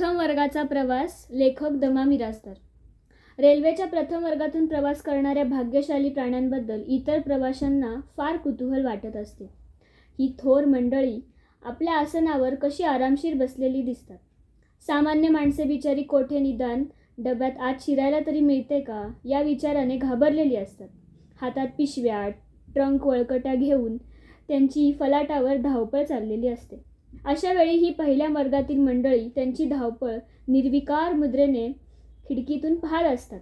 प्रथम वर्गाचा प्रवास लेखक दमा मिरासदार. रेल्वेच्या प्रथम वर्गातून प्रवास करणाऱ्या भाग्यशाली प्राण्यांबद्दल इतर प्रवाशांना फार कुतूहल वाटत असते. ही थोर मंडळी आपल्या आसनावर कशी आरामशीर बसलेली दिसतात? सामान्य माणसे बिचारी कोठे निदान डब्यात आत शिरायला तरी मिळते का? या विचाराने घाबरलेली असतात. हातात पिशव्या ट्रंक वळकट्या घेऊन त्यांची फलाटावर धावपळ चाललेली असते. अशा वेळी ही पहिल्या वर्गातील मंडळी त्यांची धावपळ निर्विकार मुद्रेने खिडकीतून पाहत असतात.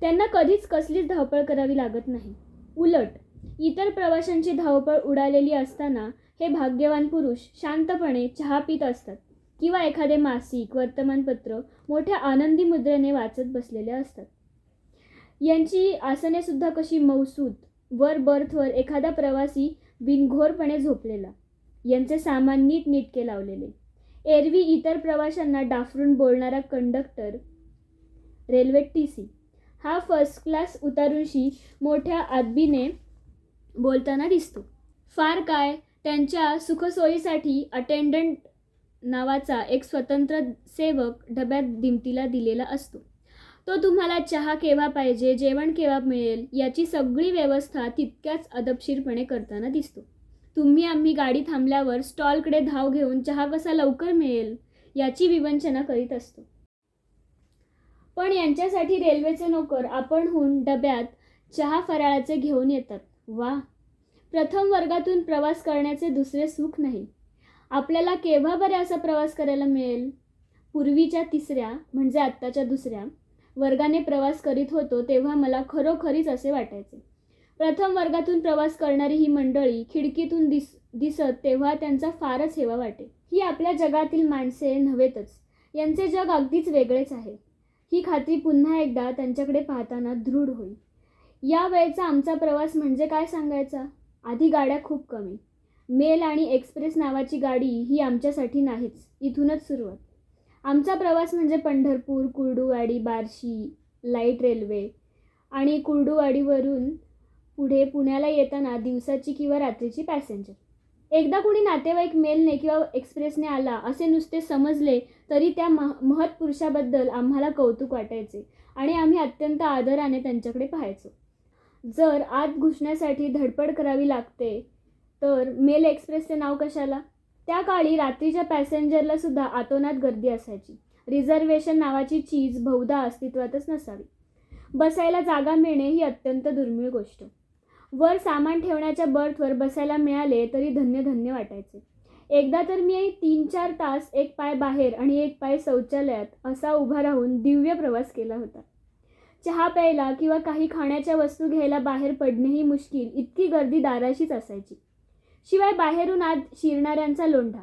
त्यांना कधीच कसलीच धावपळ करावी लागत नाही. उलट इतर प्रवाशांची धावपळ उडालेली असताना हे भाग्यवान पुरुष शांतपणे चहा पित असतात किंवा एखादे मासिक वर्तमानपत्र मोठ्या आनंदी मुद्रेने वाचत बसलेले असतात. यांची आसने सुद्धा कशी मौसूद वर बर्थवर एखादा प्रवासी बिनघोरपणे झोपलेला. यांचे सामान नीट नीटके लावलेले. एरवी इतर प्रवाशांना डाफरून बोलणारा कंडक्टर रेल्वे टी सी. हा फर्स्ट क्लास उतारूंशी मोठ्या आदबीने बोलताना दिसतो. फार काय त्यांच्या सुखसोयीसाठी अटेंडंट नावाचा एक स्वतंत्र सेवक डब्यात दिमतीला दिलेला असतो. तो तुम्हाला चहा केव्हा पाहिजे जेवण केव्हा मिळेल याची सगळी व्यवस्था तितक्याच अदबशीरपणे करताना दिसतो. तुम्ही आम्ही गाडी थांबल्यावर स्टॉलकडे धाव घेऊन चहा कसा लवकर मिळेल याची विवंचना करीत असतो. पण यांच्यासाठी रेल्वेचे नोकर आपणहून डब्यात चहा फराळाचे घेऊन येतात. वा! प्रथम वर्गातून प्रवास करण्याचे दुसरे सुख नाही. आपल्याला केव्हा बरे असा प्रवास करायला मिळेल? पूर्वीच्या तिसऱ्या म्हणजे आत्ताच्या दुसऱ्या वर्गाने प्रवास करीत होतो तेव्हा मला खरोखरीच असे वाटायचे. प्रथम वर्गातून प्रवास करणारी ही मंडळी खिडकीतून दिस दिसत तेव्हा त्यांचा फारच हेवा वाटे. ही आपल्या जगातील माणसे नव्हेतच. यांचे जग अगदीच वेगळेच आहे. ही खात्री पुन्हा एकदा त्यांच्याकडे पाहताना दृढ होईल. या वेळचा आमचा प्रवास म्हणजे काय सांगायचा? आधी गाड्या खूप कमी. मेल आणि एक्सप्रेस नावाची गाडी ही आमच्यासाठी नाहीच. इथूनच सुरुवात. आमचा प्रवास म्हणजे पंढरपूर कुर्डुवाडी बार्शी लाइट रेल्वे आणि कुर्डुवाडीवरून पुढे पुण्याला येताना दिवसाची किंवा रात्रीची पॅसेंजर. एकदा कुणी नातेवाईक मेलने किंवा एक्सप्रेसने आला असे नुसते समजले तरी त्या मह महत्पुरुषाबद्दल आम्हाला कौतुक वाटायचे आणि आम्ही अत्यंत आदराने त्यांच्याकडे पाहायचो. जर आत घुसण्यासाठी धडपड करावी लागते तर मेल एक्सप्रेसचे नाव कशाला? त्या काळी रात्रीच्या पॅसेंजरला सुद्धा आतोनात गर्दी असायची. रिझर्वेशन नावाची चीज बहुधा अस्तित्वातच नसावी. बसायला जागा मिळणे ही अत्यंत दुर्मिळ गोष्ट. वर सामान ठेवण्याच्या बर्थवर बसायला मिळाले तरी धन्य धन्य वाटायचे. एकदा तर मी तीन चार तास एक पाय बाहेर आणि एक पाय शौचालयात असा उभा राहून दिव्य प्रवास केला होता. चहा प्यायला किंवा काही खाण्याच्या वस्तू घ्यायला बाहेर पडणेही मुश्किल इतकी गर्दी दाराशीच असायची. शिवाय बाहेरून आत शिरणाऱ्यांचा लोंढा.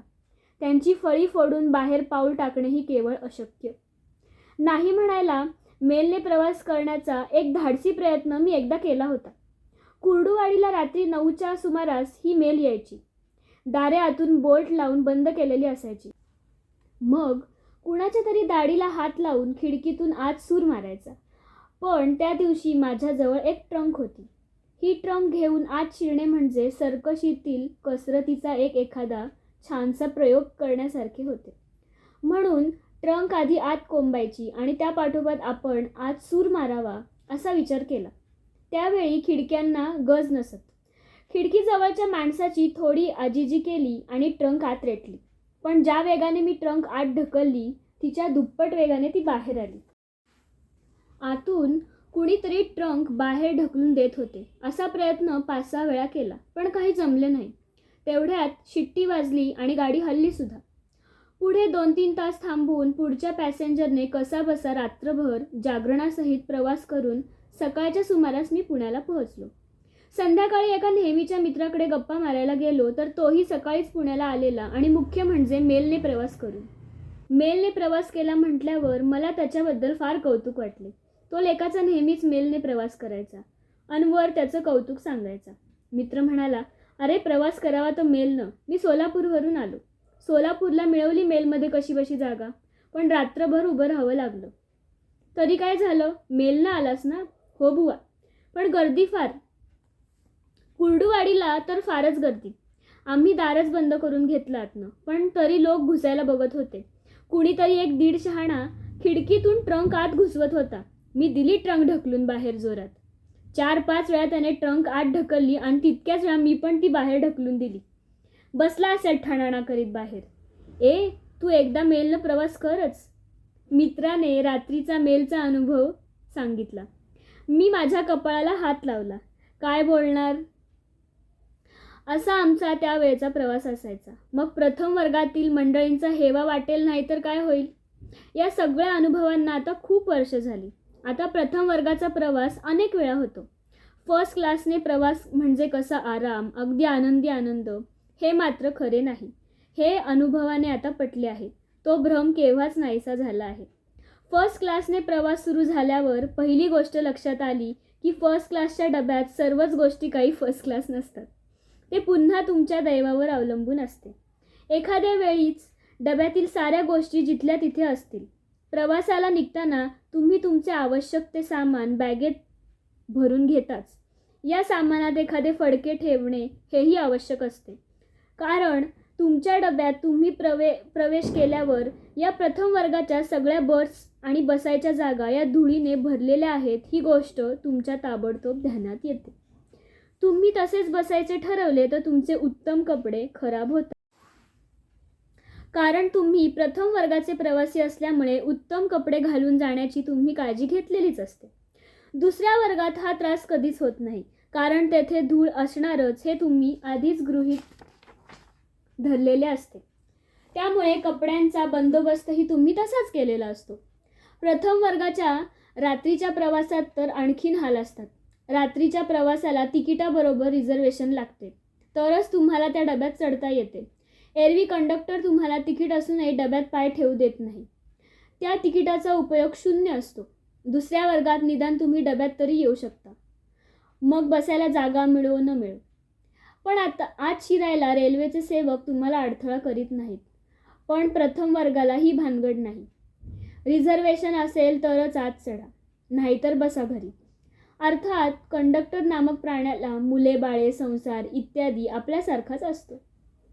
त्यांची फळी फोडून बाहेर पाऊल टाकणेही केवळ अशक्य. नाही म्हणायला मेलने प्रवास करण्याचा एक धाडसी प्रयत्न मी एकदा केला होता. कुर्डूवाडीला रात्री नऊच्या सुमारास ही मेल यायची. दारे आतून बोल्ट लावून बंद केलेली असायची. मग कुणाच्या तरी दाढीला हात लावून खिडकीतून आत सूर मारायचा. पण त्या दिवशी माझ्याजवळ एक ट्रंक होती. ही ट्रंक घेऊन आत शिरणे म्हणजे सर्कशीतील कसरतीचा एक एखादा छानसा प्रयोग करण्यासारखे होते. म्हणून ट्रंक आधी आत कोंबायची आणि त्यापाठोपाठ आपण आत सूर मारावा असा विचार केला. त्यावेळी खिडक्यांना गज नसत. खिडकीजवळच्या माणसाची थोडी आजीजी केली आणि ट्रंक आत रेटली पण ज्या वेगाने मी ट्रंक आत ढकलली तिच्या दुप्पट वेगाने ती बाहेर आली. आतून कुणीतरी ट्रंक बाहेर ढकलून देत होते असा प्रयत्न पाच सहा वेळा केला पण काही जमले नाही. तेवढ्यात शिट्टी वाजली आणि गाडी हल्ली सुद्धा. पुढे दोन तीन तास थांबून पुढच्या पॅसेंजरने कसा बसा रात्रभर जागरणासहित प्रवास करून सकाळच्या सुमारास मी पुण्याला पोहोचलो. संध्याकाळी एका नेहमीच्या मित्राकडे गप्पा मारायला गेलो तर तोही सकाळीच पुण्याला आलेला आणि मुख्य म्हणजे मेलने प्रवास करून. मेलने प्रवास केला म्हटल्यावर मला त्याच्याबद्दल फार कौतुक वाटले. तो लेखाचा नेहमीच मेलने प्रवास करायचा अनवर त्याचं कौतुक सांगायचा. मित्र म्हणाला अरे प्रवास करावा तर मेलनं मी सोलापूरवरून आलो. सोलापूरला मिळवली मेलमध्ये कशी बशी जागा पण रात्रभर उभं राहावं लागलं. तरी काय झालं? मेलनं आलास ना? हो बुवा. पण गर्दी फार. कुर्डूवाडीला तर फारच गर्दी. आम्ही दारच बंद करून घेतलं आतनं. पण तरी लोक घुसायला बघत होते. कुणीतरी एक दीड शहाणा खिडकीतून ट्रंक आत घुसवत होता. मी दिली ट्रंक ढकलून बाहेर जोरात. चार पाच वेळा त्याने ट्रंक आत ढकलली आणि तितक्याच वेळा मी पण ती बाहेर ढकलून दिली. बसला असेल ठाणाणा करीत बाहेर. ए तू एकदा मेलनं प्रवास करच. मित्राने रात्रीचा मेलचा अनुभव सांगितला. मी माझ्या कपाळाला हात लावला. काय बोलणार? असा आमचा त्यावेळचा प्रवास असायचा. मग प्रथम वर्गातील मंडळींचा हेवा वाटेल नाही तर काय होईल? या सगळ्या अनुभवांना आता खूप वर्ष झाली. आता प्रथम वर्गाचा प्रवास अनेक वेळा होतो. फर्स्ट क्लासने प्रवास म्हणजे कसा आराम अगदी आनंदी आनंद हे मात्र खरे नाही. हे अनुभवाने आता पटले आहे. तो भ्रम केव्हाच नाहीसा झाला आहे. फर्स्ट क्लासने प्रवास सुरू झाल्यावर पहिली गोष्ट लक्षात आली की फर्स्ट क्लासच्या डब्यात सर्वच गोष्टी काही फर्स्ट क्लास नसतात. ते पुन्हा तुमच्या दैवावर अवलंबून असते. एखाद्या वेळीच डब्यातील साऱ्या गोष्टी जिथल्या तिथे असतील. प्रवासाला निघताना तुम्ही तुमचे आवश्यक ते सामान बॅगेत भरून घेताच. या सामानात एखादे फडके ठेवणे हेही आवश्यक असते. कारण तुमच्या डब्यात तुम्ही प्रवे प्रवेश केल्यावर या प्रथम वर्गाच्या सगळ्या बर्थ्स आणि बसायच्या जागा या धुळीने भरलेल्या आहेत. ही गोष्ट तुमच्या ताबडतोब ध्यानात येते. तुम्ही तसेच बसायचे ठरवले तर तुमचे उत्तम कपडे खराब होतात. कारण तुम्ही प्रथम वर्गाचे प्रवासी असल्यामुळे उत्तम कपडे घालून जाण्याची तुम्ही काळजी घेतलेलीच असते. दुसऱ्या वर्गात हा त्रास कधीच होत नाही. कारण तेथे धूळ असणारच हे तुम्ही आधीच गृहीत धरलेले असते. त्यामुळे कपड्यांचा बंदोबस्तही तुम्ही तसाच केलेला असतो. प्रथम वर्गाच्या रात्रीच्या प्रवासात तर आणखीन हाल असतात. रात्रीच्या प्रवासाला तिकिटाबरोबर रिझर्वेशन लागते. तरच तुम्हाला त्या डब्यात चढता येते. एरवी कंडक्टर तुम्हाला तिकीट असूनही डब्यात पाय ठेवू देत नाही. त्या तिकिटाचा उपयोग शून्य असतो. दुसऱ्या वर्गात निदान तुम्ही डब्यात तरी येऊ शकता. मग बसायला जागा मिळो न मिळो. पण आता आज शिरायला रेल्वेचे सेवक तुम्हाला अडथळा करीत नाहीत. पण प्रथम वर्गाला ही भानगड नाही. रिझर्वेशन असेल तरच आत चढा नाहीतर बसा घरी. अर्थात कंडक्टर नामक प्राण्याला मुले बाळे संसार इत्यादी आपल्यासारखाच असतो.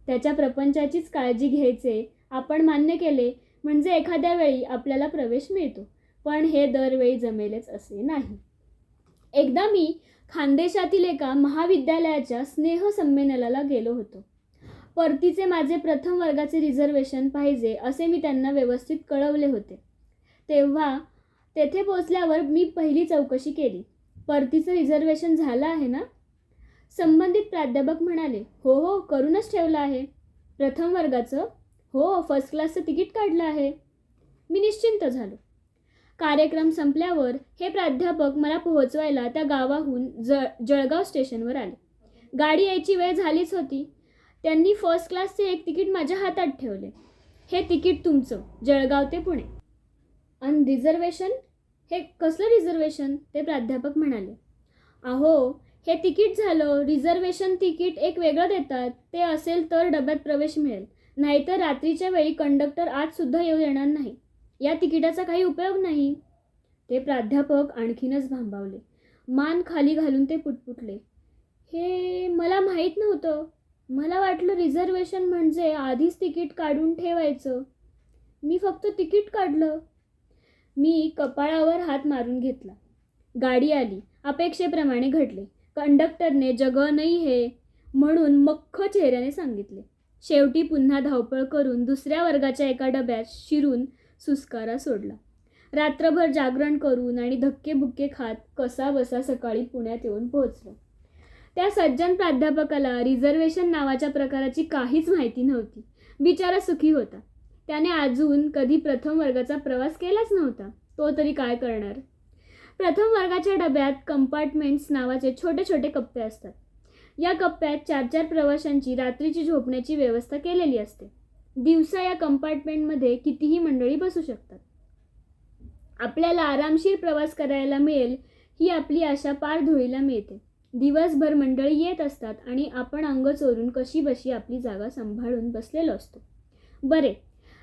त्याच्या प्रपंचाचीच काळजी घ्यायचे आपण मान्य केले म्हणजे एखाद्या वेळी आपल्याला प्रवेश मिळतो पण हे दरवेळी जमेलच असे नाही. एकदा मी खानदेशातील एका महाविद्यालयाच्या स्नेहसंमेलनाला गेलो होतो. परतीचे माझे प्रथम वर्गाचे रिझर्वेशन पाहिजे असे मी त्यांना व्यवस्थित कळवले होते. तेव्हा तेथे पोचल्यावर मी पहिली चौकशी केली. परतीचं रिझर्वेशन झालं आहे ना? संबंधित प्राध्यापक म्हणाले हो हो करूनच ठेवलं आहे. प्रथम वर्गाचं? हो फर्स्ट क्लासचं तिकीट काढलं आहे. मी निश्चिंत झालो. कार्यक्रम संपल्यावर हे प्राध्यापक मला पोहोचवायला त्या गावाहून जळ जळगाव स्टेशनवर आले. गाडी यायची वेळ झालीच होती. त्यांनी फर्स्ट क्लासचे एक तिकीट माझ्या हातात ठेवले. हे तिकीट तुमचं जळगाव ते पुणे. आणि रिझर्वेशन हे कसलं रिझर्वेशन ते प्राध्यापक म्हणाले. अहो हे तिकीट झालं रिझर्वेशन तिकीट एक वेगळं देतात ते असेल तर डब्यात प्रवेश मिळेल. नाहीतर रात्रीच्या वेळी कंडक्टर आजसुद्धा येऊ देणार नाही. या तिकिटाचा काही उपयोग नाही. ते प्राध्यापक आणखीनच भांबावले. मान खाली घालून ते पुटपुटले. हे मला माहीत नव्हतं. मला वाटलं रिझर्वेशन म्हणजे आधीच तिकीट काढून ठेवायचं. मी फक्त तिकीट काढलं. मी कपाळावर हात मारून घेतला. गाडी आली. अपेक्षेप्रमाणे घडले. कंडक्टरने जग नाही हे म्हणून मख्ख चेहऱ्याने सांगितले. शेवटी पुन्हा धावपळ करून दुसऱ्या वर्गाच्या एका डब्यात शिरून सुस्कारा सोडला. रात्रभर जागरण करून आणि धक्केबुक्के खात कसा बसा सकाळी पुण्यात येऊन पोहोचलो. त्या सज्जन प्राध्यापकाला रिझर्वेशन नावाच्या प्रकाराची काहीच माहिती नव्हती. बिचारा सुखी होता. त्याने अजून कधी प्रथम वर्गाचा प्रवास केलाच नव्हता. तो तरी काय करणार? प्रथम वर्गाच्या डब्यात कंपार्टमेंट्स नावाचे छोटे छोटे कप्पे असतात. या कप्प्यात चार चार प्रवाशांची रात्रीची झोपण्याची व्यवस्था केलेली असते. दिवसा या कंपार्टमेंटमध्ये कितीही मंडळी बसू शकतात. आपल्याला आरामशीर प्रवास करायला मिळेल ही आपली आशा पार धुळीला मिळते. दिवसभर मंडळी येत असतात आणि आपण अंग चोरून कशी बशी आपली जागा सांभाळून बसलेलो असतो. बरे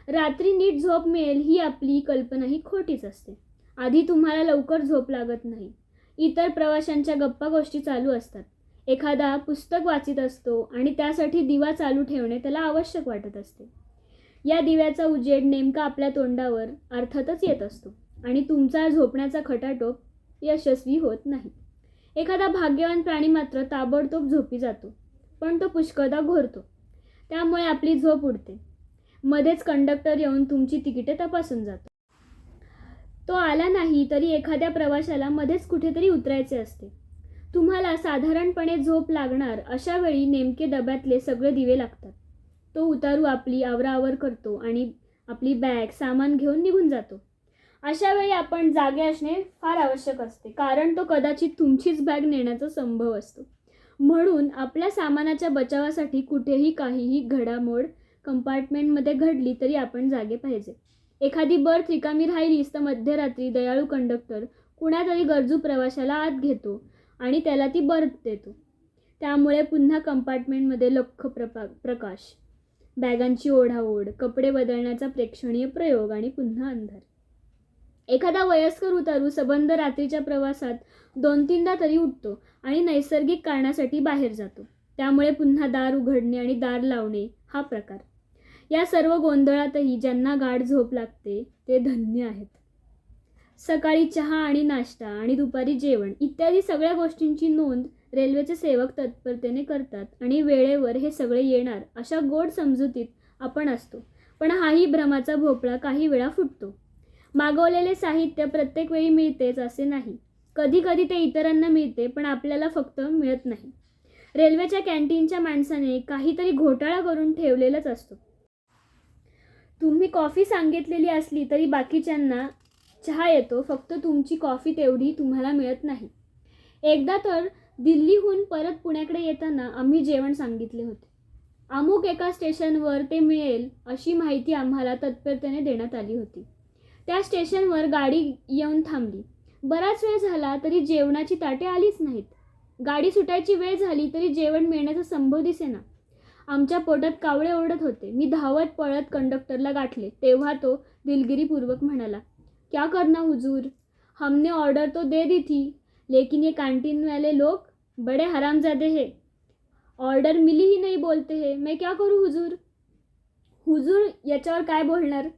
रात्री नीट झोप मिळेल ही आपली कल्पना ही खोटीच असते. आधी तुम्हाला लवकर झोप लागत नाही. इतर प्रवाशांच्या गप्पा गोष्टी चालू असतात. एखादा पुस्तक वाचित असतो आणि त्यासाठी दिवा चालू ठेवणे त्याला आवश्यक वाटत असते. या दिव्याचा उजेड नेमका आपल्या तोंडावर अर्थातच येत असतो आणि तुमचा झोपण्याचा खटाटोप यशस्वी होत नाही. एखादा भाग्यवान प्राणी मात्र ताबडतोब झोपी जातो पण तो पुष्कळदा घोरतो. त्यामुळे आपली झोप उडते. मध्येच कंडक्टर येऊन तुमची तिकिटे तपासून जातो. तो आला नाही तरी एखाद्या प्रवाशाला मध्येच कुठेतरी उतरायचे असते. तुम्हाला साधारणपणे झोप लागणार अशा वेळी नेमके डब्यातले सगळे दिवे लागतात. तो उतारू आपली आवराआवर करतो आणि आपली बॅग सामान घेऊन निघून जातो. अशा वेळी आपण जागे असणे फार आवश्यक असते कारण तो कदाचित तुमचीच बॅग नेण्याचा संभव असतो. म्हणून आपल्या सामानाच्या बचावासाठी कुठेही काहीही घडामोड कंपार्टमेंटमध्ये घडली तरी आपण जागे पाहिजे. एखादी बर्थ रिकामी राहिलीच तर मध्यरात्री दयाळू कंडक्टर कुणातरी गरजू प्रवाशाला आत घेतो आणि त्याला ती बर्थ देतो. त्यामुळे पुन्हा कंपार्टमेंटमध्ये लख्ख प्रपा प्रकाश. बॅगांची ओढाओढ कपडे बदलण्याचा प्रेक्षणीय प्रयोग आणि पुन्हा अंधार. एखादा वयस्कर उतारू सबंध रात्रीच्या प्रवासात दोन तीनदा तरी उठतो आणि नैसर्गिक कारणासाठी बाहेर जातो. त्यामुळे पुन्हा दार उघडणे आणि दार लावणे हा प्रकार. या सर्व गोंधळातही ज्यांना गाढ झोप लागते ते धन्य आहेत. सकाळी चहा आणि नाश्ता आणि दुपारी जेवण इत्यादी सगळ्या गोष्टींची नोंद रेल्वेचे सेवक तत्परतेने करतात आणि वेळेवर हे सगळे येणार अशा गोड समजुतीत आपण असतो. पण हाही भ्रमाचा भोपळा काही वेळा फुटतो. मागवलेले साहित्य प्रत्येक वेळी मिळतेच असे नाही. कधी कधी ते इतरांना मिळते पण आपल्याला फक्त मिळत नाही. रेल्वेच्या कॅन्टीनच्या माणसाने काहीतरी घोटाळा करून ठेवलेलाच असतो. तुम्ही कॉफी सांगितलेली असली तरी बाकीच्यांना चहा येतो फक्त तुमची कॉफी तेवढी तुम्हाला मिळत नाही. एकदा तर दिल्लीहून परत पुण्याकडे येताना आम्ही जेवण सांगितले होते. अमुक एका स्टेशनवर ते मिळेल अशी माहिती आम्हाला तत्परतेने देण्यात आली होती. त्या स्टेशनवर गाडी येऊन थांबली. बराच वेळ झाला तरी जेवणाची ताटे आलीच नाहीत. गाडी सुटायची वेळ झाली तरी जेवण मिळण्याचा संभव दिसेना. आमच्या पोटात कावळे ओढत होते. मी धावत पळत कंडक्टरला गाठले. तेव्हा तो दिलगिरीपूर्वक म्हणाला क्या करना हुजूर? हमने ऑर्डर तो दे दी थी लेकिन ये कैंटीन वाले लोग बड़े हरामजादे हे। ऑर्डर मिली ही नहीं बोलते हे। मैं क्या करूँ हुजूर? हुजूर याच्यावर काय बोलणार?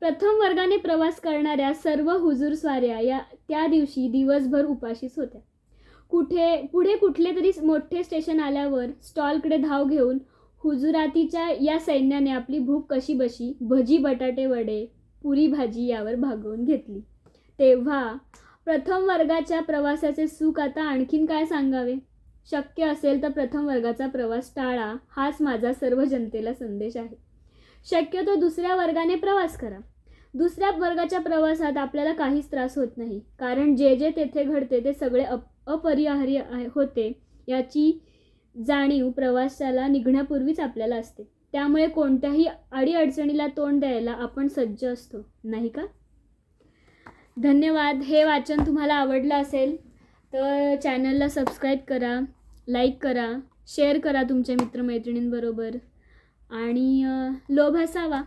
प्रथम वर्गाने प्रवास करणाऱ्या सर्व हुजूर स्वाऱ्या या त्या दिवशी दिवसभर उपाशीच होत्या. कुठे पुढे कुठले तरी मोठे स्टेशन आल्यावर स्टॉलकडे धाव घेऊन हुजुरातीच्या या सैन्याने आपली भूक कशी बशी भजी बटाटे वडे पुरी भाजी यावर भागवून घेतली. तेव्हा प्रथम वर्गाच्या प्रवासाचे सुख आता आणखीन काय सांगावे? शक्य असेल तर प्रथम वर्गाचा प्रवास टाळा हाच माझा सर्व जनतेला संदेश आहे. शक्यतो दुसऱ्या वर्गाने प्रवास करा. दुसऱ्या वर्गाच्या प्रवासात आपल्याला काहीच त्रास होत नाही. कारण जे जे तेथे घडते ते सगळे अप अपरिहार्य आहे- होते. याची जाणीव प्रवासाला निघण्यापूर्वीच आपल्याला असते. त्यामुळे कोणत्याही अडीअडचणीला तोंड द्यायला आपण सज्ज असतो. नाही का? धन्यवाद. हे वाचन तुम्हाला आवडलं असेल तर चॅनलला सबस्क्राईब करा लाईक करा शेअर करा तुमच्या मित्रमैत्रिणींबरोबर. आणि लोभ असावा.